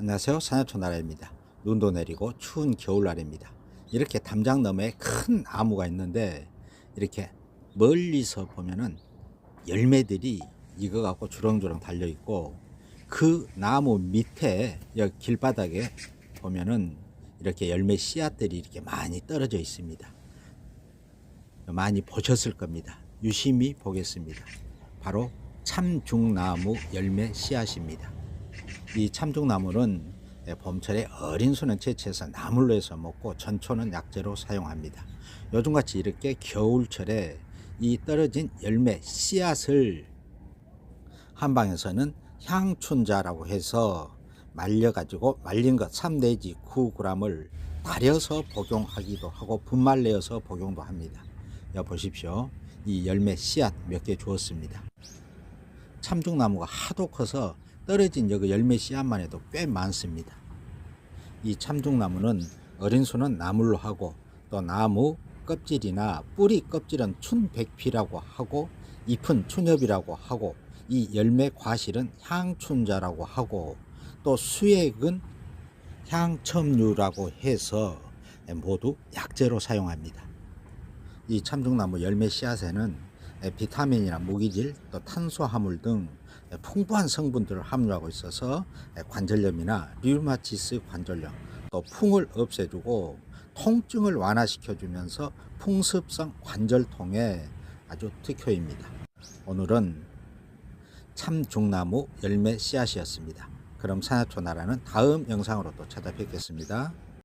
안녕하세요. 산야초나라입니다. 눈도 내리고 추운 겨울날입니다. 이렇게 담장 너머에 큰 나무가 있는데 이렇게 멀리서 보면은 열매들이 익어 갖고 주렁주렁 달려 있고 그 나무 밑에 여기 길바닥에 보면은 이렇게 열매 씨앗들이 이렇게 많이 떨어져 있습니다. 많이 보셨을 겁니다. 유심히 보겠습니다. 바로 참중나무 열매 씨앗입니다. 이 참중나물은 봄철에 어린 수는 채취해서 나물로 해서 먹고 전초는 약재로 사용합니다. 요즘같이 이렇게 겨울철에 이 떨어진 열매 씨앗을 한방에서는 향춘자라고 해서 말려가지고 말린 것 3 내지 9g을 달여서 복용하기도 하고 분말 내어서 복용도 합니다. 여기 보십시오. 이 열매 씨앗 몇 개 주었습니다. 참중나무가 하도 커서 떨어진 여기 열매 씨앗만 해도 꽤 많습니다. 이 참중나무는 어린 수는 나물로 하고 또 나무 껍질이나 뿌리 껍질은 춘백피라고 하고 잎은 춘엽이라고 하고 이 열매 과실은 향춘자라고 하고 또 수액은 향첨류라고 해서 모두 약재로 사용합니다. 이 참중나무 열매 씨앗에는 비타민이나 무기질 또 탄수화물 등 풍부한 성분들을 함유하고 있어서 관절염이나 류마티스 관절염 또 풍을 없애주고 통증을 완화시켜주면서 풍습성 관절통에 아주 특효입니다. 오늘은 참중나무 열매 씨앗이었습니다. 그럼 산야초나라는 다음 영상으로 또 찾아뵙겠습니다.